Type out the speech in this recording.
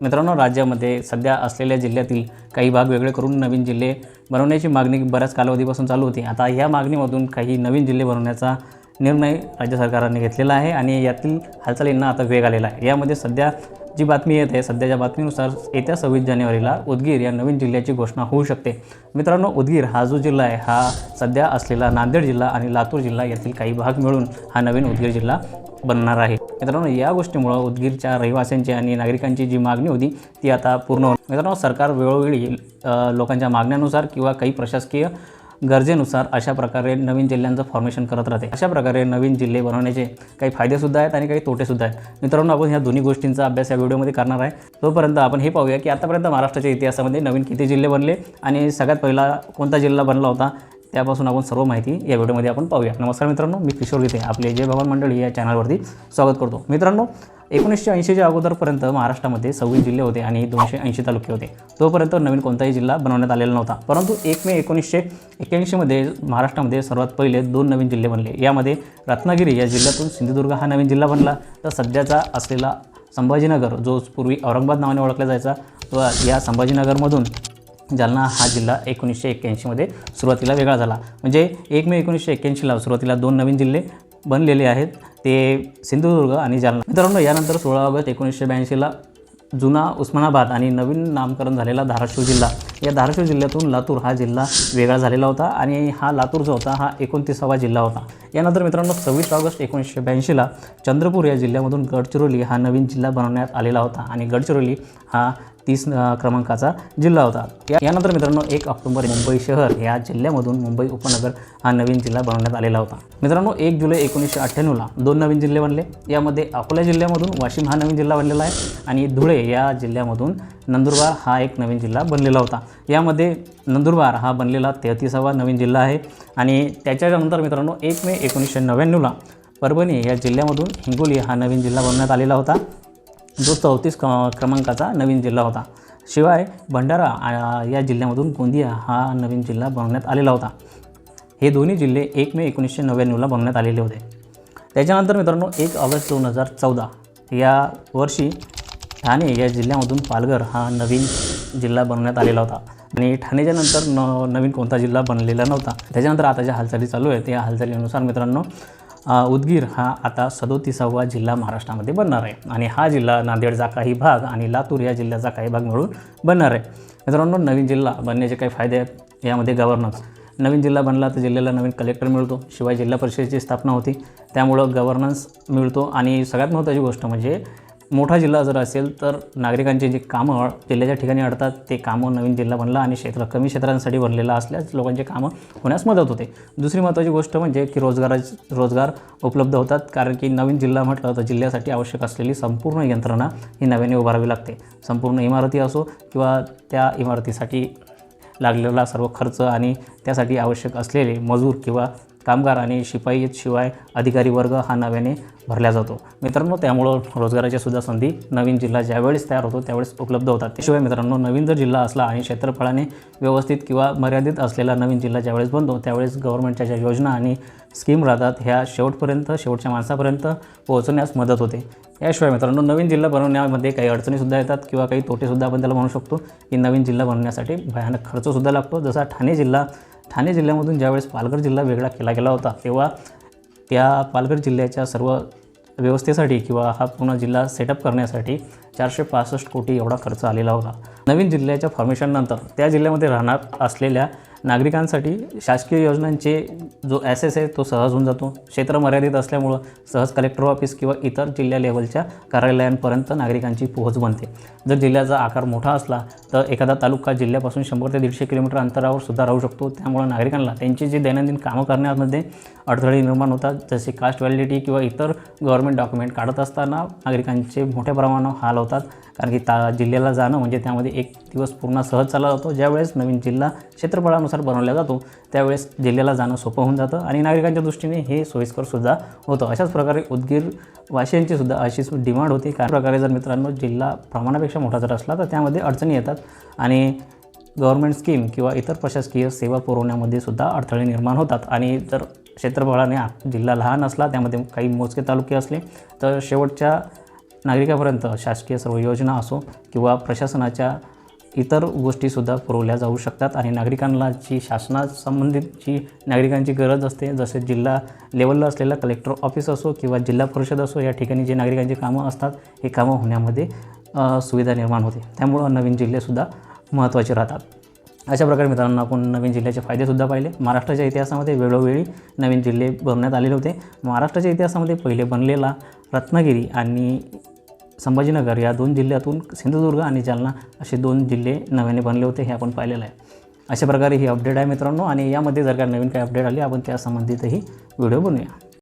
मित्रांनो राज्यामध्ये सध्या असलेल्या जिल्ह्यातील काही भाग वेगळे करून नवीन जिल्हे बनवण्याची मागणी बऱ्याच कालावधीपासून चालू होती. आता या मागणीमधून काही नवीन जिल्हे बनवण्याचा निर्णय राज्य सरकारने घेतलेला आहे आणि यातील हालचालींना आता वेग आलेला आहे. यामध्ये सध्या जी बातमी येत आहे सध्याच्या बातमीनुसार येत्या सव्वीस जानेवारीला उदगीर या नवीन जिल्ह्याची घोषणा होऊ शकते. मित्रांनो उदगीर हा जो जिल्हा आहे हा सध्या असलेला नांदेड जिल्हा आणि लातूर जिल्हा यातील काही भाग मिळून हा नवीन उदगीर जिल्हा बनणार आहे. मित्रांनो या गोष्टीमुळं उदगीरच्या रहिवाशांची आणि नागरिकांची जी मागणी होती ती आता पूर्ण होती मित्रांनो सरकार वेळोवेळी लोकांच्या मागण्यानुसार किंवा काही प्रशासकीय गरजेनुसार अशा प्रकारे नवीन जिल्ह्यांचं फॉर्मेशन करत राहते. अशा प्रकारे नवीन जिल्हे बनवण्याचे काही फायदेसुद्धा आहेत आणि काही तोटेसुद्धा आहेत. मित्रांनो आपण ह्या दोन्ही गोष्टींचा अभ्यास या व्हिडिओमध्ये करणार आहे. तोपर्यंत आपण हे पाहूया की आतापर्यंत महाराष्ट्राच्या इतिहासामध्ये नवीन किती जिल्हे बनले आणि सगळ्यात पहिला कोणता जिल्हा बनला होता? त्यापासून आपण सर्व माहिती या व्हिडिओमध्ये आपण पाहूया. नमस्कार मित्रांनो मी किशोर गीते. आपले जय भगवान मंडळी या चॅनलवरती स्वागत करतो. मित्रांनो एकोणीसशे ऐंशीच्या अगोदरपर्यंत महाराष्ट्रामध्ये सव्वीस जिल्हे होते आणि दोनशे ऐंशी तालुके होते. तोपर्यंत नवीन कोणताही जिल्हा बनवण्यात आलेला नव्हता. परंतु एक मे एकोणीसशे एक्क्याऐंशीमध्ये महाराष्ट्रामध्ये सर्वात पहिले दोन नवीन जिल्हे बनले. यामध्ये रत्नागिरी या जिल्ह्यातून सिंधुदुर्ग हा नवीन जिल्हा बनला. तर सध्याचा असलेला संभाजीनगर जो पूर्वी औरंगाबाद नावाने ओळखला जायचा व या संभाजीनगरमधून जालना हा जिल्हा एकोणीसशे एक्क्याऐंशीमध्ये सुरुवातीला वेगळा झाला. म्हणजे एक मे एकोणीसशे एक्क्याऐंशीला सुरुवातीला दोन नवीन जिल्हे बनलेले आहेत ते सिंधुदुर्ग आणि जालना. मित्रांनो यानंतर सोळा ऑगस्ट एकोणीसशे ब्याऐंशीला जुना उस्मानाबाद आणि नवीन नामकरण झालेला धाराशिव जिल्हा. या धाराशिव जिल्ह्यातून लातूर हा जिल्हा वेगळा झालेला होता आणि हा लातूर जो होता हा एकोणतीसावा जिल्हा होता. यानंतर मित्रांनो सव्वीस ऑगस्ट एकोणीसशे ब्याऐंशीला चंद्रपूर या जिल्ह्यामधून गडचिरोली हा नवीन जिल्हा बनवण्यात आलेला होता आणि गडचिरोली हा तीस क्रमांकाचा जिल्हा होता. या यानंतर मित्रांनो एक ऑक्टोबर मुंबई शहर या जिल्ह्यामधून मुंबई उपनगर हा नवीन जिल्हा बनवण्यात आलेला होता. मित्रांनो एक जुलै एकोणीसशे अठ्ठ्याण्णवला दोन नवीन जिल्हे बनले. यामध्ये अकोला जिल्ह्यामधून वाशिम हा नवीन जिल्हा बनलेला आहे आणि धुळे या जिल्ह्यामधून नंदुरबार हा एक नवीन जिल्हा बनलेला होता. यामध्ये नंदुरबार हा बनलेला तेहतीसावा नवीन जिल्हा आहे आणि त्याच्यानंतर मित्रांनो एक मे एकोणीसशे नव्याण्णवला परभणी या जिल्ह्यामधून हिंगोली हा नवीन जिल्हा बनवण्यात आलेला होता. जो चौतीस क क्रमांकाचा नवीन जिल्हा होता. शिवाय भंडारा या जिल्ह्यामधून गोंदिया हा नवीन जिल्हा बनवण्यात आलेला होता. हे दोन्ही जिल्हे एक मे एकोणीसशे नव्याण्णवला बनवण्यात आलेले होते. त्याच्यानंतर मित्रांनो एक ऑगस्ट दोन हजार चौदा या वर्षी ठाणे या जिल्ह्यामधून पालघर हा नवीन जिल्हा बनवण्यात आलेला होता. आणि ठाणेच्या नंतर न नवीन कोणता जिल्हा बनलेला नव्हता. त्याच्यानंतर आता ज्या हालचाली चालू आहेत त्या हालचालीनुसार मित्रांनो उदगीर हा आता सदोतीसावा जिल्हा महाराष्ट्रामध्ये बनणार आहे. आणि हा जिल्हा नांदेडचा काही भाग आणि लातूर या जिल्ह्याचा काही भाग मिळून बनणार आहे. मित्रांनो नवीन जिल्हा बनण्याचे काही फायदे आहेत यामध्ये गव्हर्नन्स नवीन जिल्हा बनला तर जिल्ह्याला नवीन कलेक्टर मिळतो. शिवाय जिल्हा परिषदेची स्थापना होती. त्यामुळं गव्हर्नन्स मिळतो. आणि सगळ्यात महत्त्वाची गोष्ट म्हणजे मोठा जिल्हा जर असेल तर नागरिकांची जी कामं जिल्ह्याच्या ठिकाणी अडतात ते कामं नवीन जिल्हा बनला आणि क्षेत्र कमी क्षेत्रांसाठी बनलेला असल्यास लोकांचे कामं होण्यास मदत होते. दुसरी महत्त्वाची गोष्ट म्हणजे की रोजगारा रोजगार उपलब्ध होतात कारण की नवीन जिल्हा म्हटलं तर जिल्ह्यासाठी आवश्यक असलेली संपूर्ण यंत्रणा ही नव्याने उभारावी लागते. संपूर्ण इमारती असो किंवा त्या इमारतीसाठी लागलेला सर्व खर्च आणि त्यासाठी आवश्यक असलेले मजूर किंवा कामगार आणि शिपाई शिवाय अधिकारी वर्ग हा नव्याने भरल्या जातो. मित्रांनो त्यामुळं रोजगाराच्या सुद्धा संधी नवीन जिल्हा ज्यावेळेस तयार होतो त्यावेळेस उपलब्ध होतात. त्याशिवाय मित्रांनो नवीन जर जिल्हा असला आणि क्षेत्रफळाने व्यवस्थित किंवा मर्यादित असलेला नवीन जिल्हा ज्यावेळेस बनतो त्यावेळेस गव्हर्नमेंटच्या ज्या योजना आणि स्कीम राहतात ह्या शेवटपर्यंत शेवटच्या माणसापर्यंत पोहोचण्यास मदत होते. याशिवाय मित्रांनो नवीन जिल्हा बनवण्यामध्ये काही अडचणीसुद्धा येतात किंवा काही तोटेसुद्धा आपण त्याला म्हणू शकतो की नवीन जिल्हा बनवण्यासाठी भयानक खर्चसुद्धा लागतो. जसा ठाणे जिल्हा ठाणे जिल्ह्यामधून ज्यावेळेस पालघर जिल्हा वेगळा केला गेला होता तेव्हा त्या पालघर जिल्ह्याच्या सर्व व्यवस्थेसाठी किंवा हा पूर्ण जिल्हा सेटअप करण्यासाठी चारशे पासष्ट कोटी एवढा खर्च आलेला होता. नवीन जिल्ह्याच्या फॉर्मेशननंतर त्या जिल्ह्यामध्ये राहणार असलेल्या नागरिकांसाठी शासकीय योजनांचे जो ॲसेस आहे तो सहज होऊन जातो. क्षेत्र मर्यादित असल्यामुळं सहज कलेक्टर ऑफिस किंवा इतर जिल्हा लेवलच्या कार्यालयांपर्यंत नागरिकांची पोहोच बनते. जर जिल्ह्याचा आकार मोठा असला तर एखादा तालुका जिल्ह्यापासून शंभर ते दीडशे किलोमीटर अंतरावर सुद्धा राहू शकतो. त्यामुळं नागरिकांना त्यांची जी दैनंदिन कामं करण्यामध्ये अडथळे निर्माण होतात. जसे कास्ट व्हॅलिडिटी किंवा इतर गव्हर्नमेंट डॉक्युमेंट काढत असताना नागरिकांचे मोठ्या प्रमाणावर हाल होतात. कारण की ता जिल्ह्याला जाणं म्हणजे त्यामध्ये एक दिवस पूर्ण सहज चालला जातो. ज्यावेळेस नवीन जिल्हा क्षेत्रफळानुसार बनवला जातो त्यावेळेस जिल्ह्याला जाणं सोपं होऊन जातं आणि नागरिकांच्या दृष्टीने हे सोयीस्करसुद्धा होतं. अशाच प्रकारे उदगीर वाशियांची सुद्धा अशीच डिमांड होती. काही प्रकारे जर मित्रांनो जिल्हा प्रमाणापेक्षा मोठा जर असला तर त्यामध्ये अडचणी येतात. आणि गव्हर्मेंट स्कीम किंवा इतर प्रशासकीय सेवा पुरवण्यामध्ये सुद्धा अडथळे निर्माण होतात. आणि जर क्षेत्रफळाने जिल्हा लहान असला त्यामध्ये काही मोजके तालुके असले तर शेवटच्या नागरिकापर्यंत शासकीय सर्व योजना असो किंवा प्रशासनाच्या इतर गोष्टीसुद्धा पुरवल्या जाऊ शकतात आणि नागरिकांना जी शासनासंबंधित जी नागरिकांची गरज असते जसे जिल्हा लेवलला असलेला कलेक्टर ऑफिस असो किंवा जिल्हा परिषद असो या ठिकाणी जे नागरिकांची कामं असतात हे कामं होण्यामध्ये सुविधा निर्माण होते. त्यामुळं नवीन जिल्हेसुद्धा महत्त्वाचे राहतात. अशा प्रकारे मित्रांनो आपण नवीन जिल्ह्याचे फायदेसुद्धा पाहिले. महाराष्ट्राच्या इतिहासामध्ये वेळोवेळी नवीन जिल्हे बनवण्यात आलेले होते. महाराष्ट्राच्या इतिहासामध्ये पहिले बनलेला रत्नागिरी आणि संभाजीनगर या दोन जिल्ह्यातून सिंधुदुर्ग आणि जालना असे दोन जिल्हे नव्याने बनले होते हे आपण पाहिलेलं आहे. अशा प्रकारे ही अपडेट आहे मित्रांनो आणि यामध्ये जर का नवीन काही अपडेट आली आपण त्यासंबंधितही व्हिडिओ बनवूया.